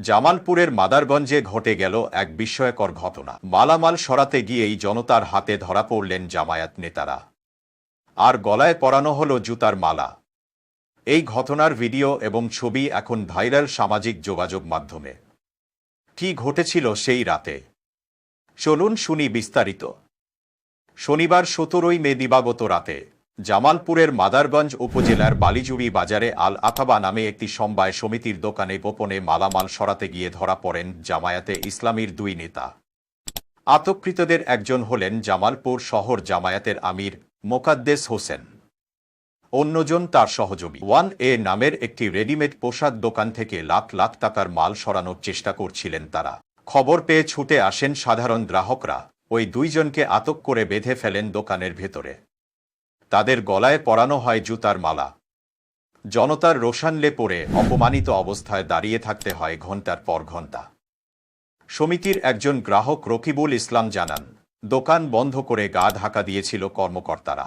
জামালপুরের মাদারগঞ্জে ঘটে গেল এক বিস্ময়কর ঘটনা। মালামাল সরাতে গিয়েই জনতার হাতে ধরা পড়লেন জামায়াত নেতারা। আর গলায় পরানো হল জুতার মালা। এই ঘটনার ভিডিও এবং ছবি এখন ভাইরাল সামাজিক যোগাযোগ মাধ্যমে। কি ঘটেছিল সেই রাতে? চলুন শুনি বিস্তারিত। শনিবার সতেরোই মে দিবাগত রাতে। জামালপুরের মাদারগঞ্জ উপজেলার বালিজুড়ি বাজারে আল আতাবা নামে একটি সমবায় সমিতির দোকানে গোপনে মালামাল সরাতে গিয়ে ধরা পড়েন জামায়াতে ইসলামীর দুই নেতা। আতঙ্কৃতদের একজন হলেন জামালপুর শহর জামায়াতের আমির মোকাদ্দেস হোসেন। অন্যজন তার সহযোগী। ওয়ান এ নামের একটি রেডিমেড পোশাক দোকান থেকে লাখ লাখ টাকার মাল সরানোর চেষ্টা করছিলেন তারা। খবর পেয়ে ছুটে আসেন সাধারণ গ্রাহকরা। ওই দুইজনকে আটক করে বেঁধে ফেলেন দোকানের ভেতরে। তাদের গলায় পরানো হয় জুতার মালা। জনতার রোশানলে পড়ে অপমানিত অবস্থায় দাঁড়িয়ে থাকতে হয় ঘণ্টার পর ঘণ্টা সমিতির একজন গ্রাহক রকিবুল ইসলাম জানান, দোকান বন্ধ করে গা ঢাকা দিয়েছিল কর্মকর্তারা।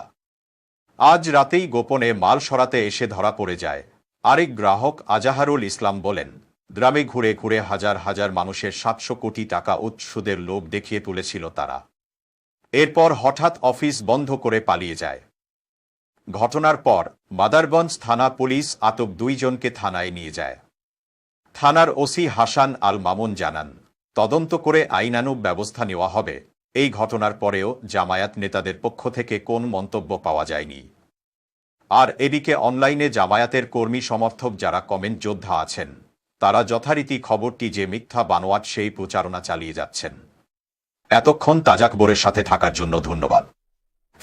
আজ রাতেই গোপনে মাল সরাতে এসে ধরা পড়ে যায়। আরেক গ্রাহক আজাহারুল ইসলাম বলেন, গ্রামে ঘুরে ঘুরে হাজার হাজার মানুষের সাতশো কোটি টাকা উৎসুদের লোভ দেখিয়ে তুলেছিল তারা। এরপর হঠাৎ অফিস বন্ধ করে পালিয়ে যায়। ঘটনার পর মাদারগঞ্জ থানা পুলিশ আটক দুইজনকে থানায় নিয়ে যায়। থানার ওসি হাসান আল মামুন জানান, তদন্ত করে আইনানুগ ব্যবস্থা নেওয়া হবে। এই ঘটনার পরেও জামায়াত নেতাদের পক্ষ থেকে কোন মন্তব্য পাওয়া যায়নি। আর এদিকে অনলাইনে জামায়াতের কর্মী সমর্থক যারা কমেন্ট যোদ্ধা আছেন, তারা যথারীতি খবরটি যে মিথ্যা বানোয়াট সেই প্রচারণা চালিয়ে যাচ্ছেন। এতক্ষণ তাজাকবরের সাথে থাকার জন্য ধন্যবাদ।